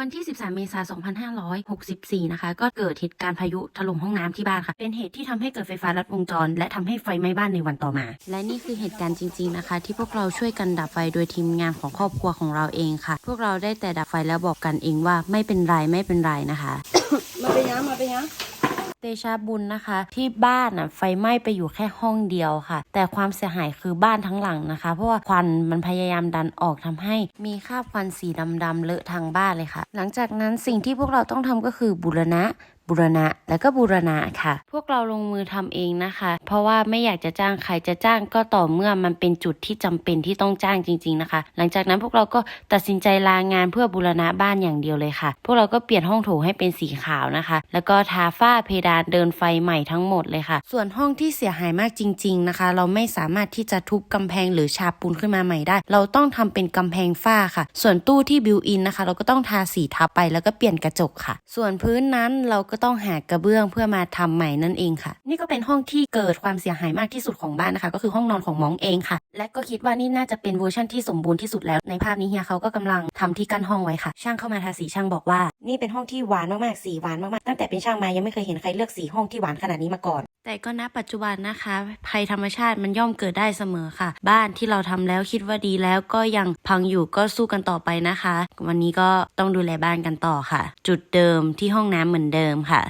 วันที่ 13 เมษายน 2564 นะคะ ก็เกิดเหตุการณ์พายุถล่มห้องน้ำที่บ้านค่ะ เป็นเหตุที่ทำให้เกิดไฟฟ้าลัดวงจร และทำให้ไฟไหม้บ้านในวันต่อมา และนี่คือเหตุการณ์จริง ๆนะคะ ที่พวกเราช่วยกันดับไฟโดยทีมงานของครอบครัวของเราเองค่ะ พวกเราได้แต่ดับไฟแล้วบอกกันเองว่าไม่เป็นไรไม่เป็นไรนะคะ มาเป็นยังมาเป็นยัง เตชะบุญนะคะ ที่บ้านอะไฟไหม้ไปอยู่แค่ห้องเดียวค่ะ แต่ความเสียหายคือบ้านทั้งหลังนะคะ เพราะว่าควันมันพยายามดันออกทำให้มีคราบควันสีดำๆเลอะทางบ้านเลยค่ะ หลังจากนั้นสิ่งที่พวกเราต้องทำก็คือบูรณะ บูรณะแล้วก็บูรณะค่ะ พวกเราลงมือทำเองนะคะ เพราะว่าไม่อยากจะจ้างใครจะจ้างก็ต่อเมื่อมันเป็นจุดที่จำเป็นที่ต้องจ้างจริง ๆนะคะ หลังจากนั้นพวกเราก็ตัดสินใจลางานเพื่อบูรณะบ้านอย่างเดียวเลยค่ะ พวกเราก็เปลี่ยนห้องโถงให้เป็นสีขาวนะคะ แล้วก็ทาฝ้าเพดานเดินไฟใหม่ทั้งหมดเลยค่ะ ส่วนห้องที่เสียหายมากจริง ๆนะคะ เราไม่สามารถที่จะทุบกำแพงหรือฉาบปูนขึ้นมาใหม่ได้ เราต้องทำเป็นกำแพงฝ้าค่ะ ส่วนตู้ที่บิวอินนะคะ เราก็ต้องทาสีทับไปแล้วก็เปลี่ยนกระจกค่ะ ส่วนพื้นนั้นเราก็็ต้องหากระเบื้องเพื่อมาทำใหม่นั่นเองค่ะ นี่ก็เป็นห้องที่เกิดความเสียหายมากที่สุดของบ้านนะคะ ก็คือห้องนอนของมองเองค่ะ และก็คิดว่านี่น่าจะเป็นเวอร์ชันที่สมบูรณ์ที่สุดแล้ว ในภาพนี้เฮียเขาก็กำลังทำที่กั้นห้องไว้ค่ะ ช่างเข้ามาทาสีช่างบอกว่า นี่เป็นห้องที่หวานมากๆสีหวานมากๆตั้งแต่เป็นช่างมายังไม่เคยเห็นใครเลือกสีห้องที่หวานขนาดนี้มาก่อน แต่ก็ณปัจจุบันนะคะ ภัยธรรมชาติมันย่อมเกิดได้เสมอค่ะ บ้านที่เราทำแล้วคิดว่าดีแล้วก็ยังพังอยู่ก็สู้กันต่อไปนะคะ วันนี้ก็ต้องดูแลบ้านกันต่อค่ะ จุดเดิมที่ห้องน้ำเหมือนเดิมค่ะ